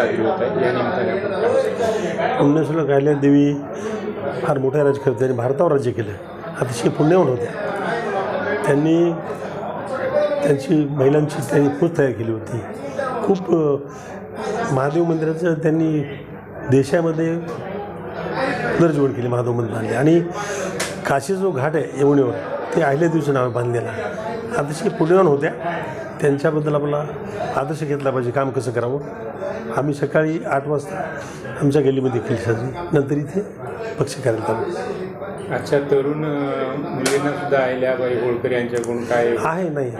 साजरी होत आहे या निमित्ताने आपण काय पुण्यश्लोक देवी फार मोठ्या राज्यकर्ते त्यांनी भारतावर राज्य केलं. अतिशय पुण्याहून होत्या. त्यांनी त्यांची महिलांची त्यांनी पूज तयार केली होती. खूप महादेव मंदिराचं त्यांनी देशामध्ये पुनर्जीवन केली महादेव मंदिर बांधले आणि काशी जो घाट आहे यमुनेवर ते अहिल्यादेवीचं नाव बांधलेला अतिशय पुण्यवान होत्या. त्यांच्याबद्दल आपला आदर्श घेतला पाहिजे काम कसं करावं. आम्ही सकाळी आठ वाजता आमच्या गल्लीमध्ये केली साजरी नंतर इथे पक्ष करायला आलो अच्छा तरुण मुलींना सुद्धा अहिल्याबाई होळकर यांच्याकडून काय? आहे नाही.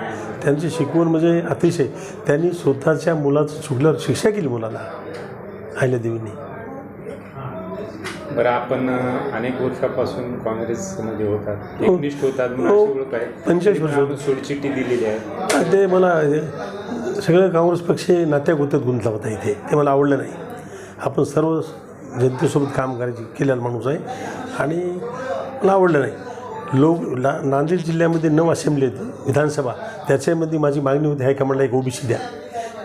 त्यांची शिकवण म्हणजे अतिशय. त्यांनी स्वतःच्या मुलाचं चुकल्यावर शिक्षा केली मुलाला अहिल्यादेवींनी बरं आपण अनेक वर्षापासून काँग्रेसमध्ये होतात. हो. एकनिष्ठ होतात हो. ओळख आहे. पंचेचाळीस वर्ष. सोडचिठ्ठी दिलेली आहे. ते मला सगळे काँग्रेस पक्ष नात्या गोत्यात गुंतला होता इथे. ते मला आवडलं नाही. आपण सर्व जनतेसोबत काम करायची केलेला माणूस आहे. आणि मला आवडलं नाही. लोक ला नांदेड जिल्ह्यामध्ये नऊ असेंब्ली आहेत विधानसभा. त्याच्यामध्ये माझी मागणी होती हायकमांडला एक ओबीसी द्या.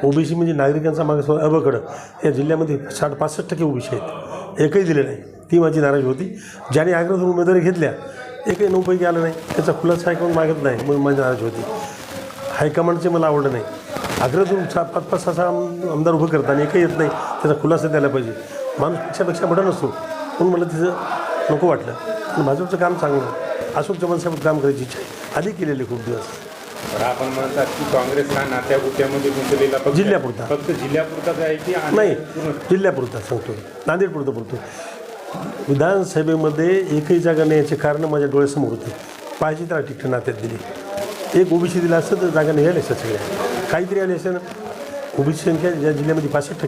ओबीसी म्हणजे नागरिकांचा मागास अबकडं या जिल्ह्यामध्ये साठ पासष्ट टक्के ओबीसी आहेत. एकही दिले नाही. ती माझी नाराजी होती. ज्याने आग्रह उमेदवारी घेतल्या एकही नऊपैकी आलं नाही. त्याचा खुलासा हायकमांड मागत नाही म्हणून माझी नाराजी होती. हायकमांडचे मला आवडलं नाही. आग्रह सात सा पाच पाच सहा सहा आमदार उभं करताना एकही येत नाही. त्याचा खुलासा द्यायला पाहिजे. माणूस पक्षापेक्षा मोठा नसतो. म्हणून मला तिचं नको वाटलं. पण भाजपचं काम चांगलं. अशोक चव्हाणसाहेब काम करायची इच्छा आहे. आधी केलेली खूप दिवस. बरं आपण म्हणतात की काँग्रेस हा नात्या गोत्यामध्ये गुंतलेला पक्ष आहे. जिल्ह्यापुरता. फक्त जिल्ह्यापुरताच आहे की आणि नाही पूर्ण जिल्ह्यापुरता सांगतो. नांदेडपुरतं बोलतो. विधानसभेमध्ये एकही जागा नाही याचे कारण माझ्या डोळ्यासमोर होते. पाहिजे त्याला तिकीट नात्यात दिली. एक ओबीसी दिला असतं तर जागा नाही आल्या असत्या सगळ्या. काहीतरी आले असते ना? ओबीसी संख्या ज्या जिल्ह्यामध्ये पासष्ट टक्के